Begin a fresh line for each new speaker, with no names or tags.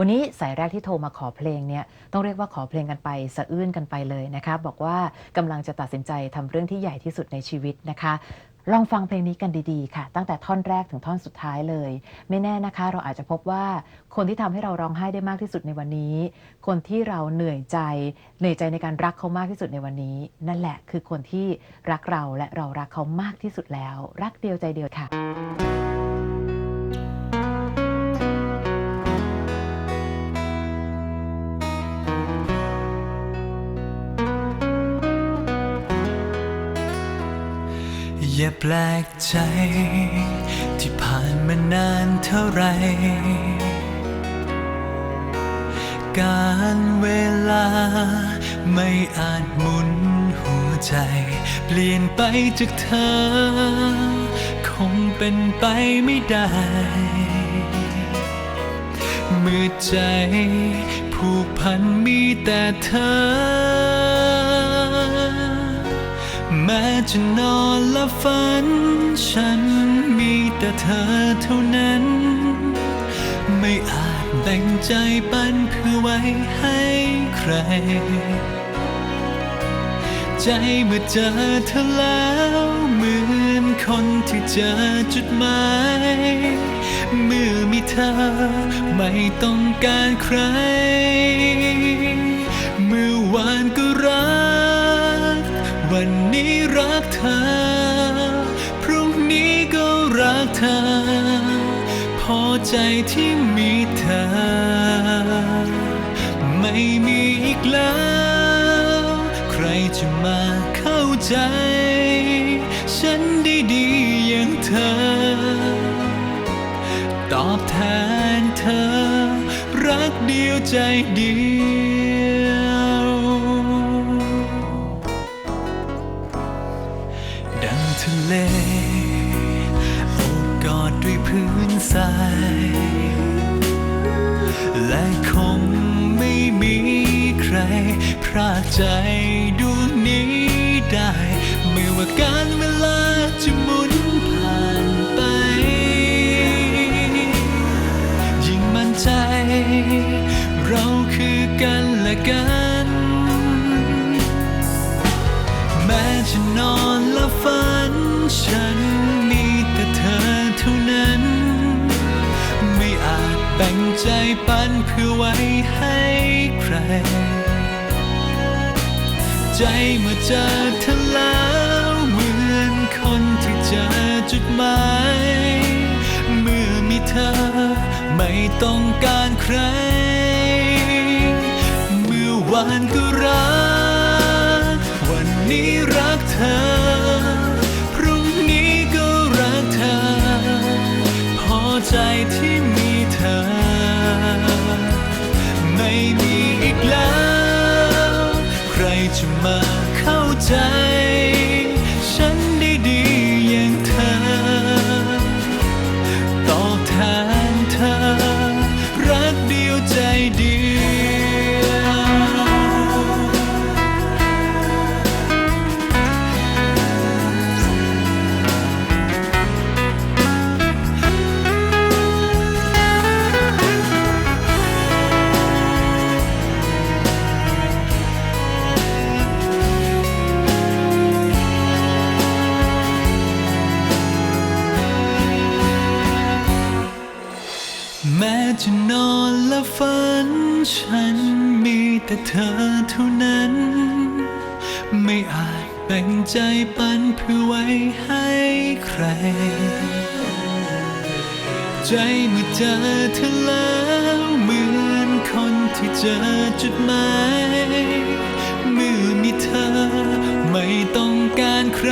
วันนี้สายแรกที่โทรมาขอเพลงเนี่ยต้องเรียกว่าขอเพลงกันไปสะอื้นกันไปเลยนะคะ บอกว่ากำลังจะตัดสินใจทำเรื่องที่ใหญ่ที่สุดในชีวิตนะคะ ลองฟังเพลงนี้กันดีๆ ค่ะ ตั้งแต่ท่อนแรกถึงท่อนสุดท้ายเลย ไม่แน่นะคะ เราอาจจะพบว่าคนที่ทำให้เราร้องไห้ได้มากที่สุดในวันนี้ คนที่เราเหนื่อยใจเหนื่อยใจในการรักเขามากที่สุดในวันนี้ นั่นแหละคือคนที่รักเราและเรารักเขามากที่สุดแล้ว รักเดียวใจเดียวค่ะ
อย่าแปลกใจ ที่ผ่านมานานเท่าไร การเวลาไม่อาจหมุนหัวใจ เปลี่ยนไปจากเธอ คงเป็นไปไม่ได้ เมื่อใจ ผูกพันมีแต่เธอ แม้จะนอน ละฝัน ฉันมีแต่เธอเท่านั้น ไม่อาจแบ่งใจปันเพื่อไว้ให้ใคร ใจเมื่อเจอเธอแล้วเหมือนคนที่เจอจุดหมายเมื่อมีเธอไม่ต้องการใคร เมื่อวานก็รัก วันนี้รักเธอ ใจที่มีเธอ ไม่มีอีกแล้ว ใครจะมาเข้าใจ ฉันด้ดีอย่างเธอ ตอบแทนเธอ รักเดียวใจเดียวดังทะเล ด้วยพื้นทรายและคงไม่มีใครพรากใจดวงนี้ได้ ไม่ว่าการเวลาจะหมุนผ่านไป ยิ่งมั่นใจ เราคือกันและกัน ใจปันเพื่อไว้ให้ใคร ใจเมื่อเจอเธอแล้วเหมือนคนที่เจอจุดหมายเมื่อมีเธอไม่ต้องการใคร เมื่อวานก็รัก จะนอนและฝัน ฉันมีแต่เธอเท่านั้น ไม่อาจแบ่งใจปันเพื่อไว้ให้ใคร ใจเมื่อเจอเธอแล้วเหมือนคนที่เจอจุดหมายเมื่อมีเธอไม่ต้องการใคร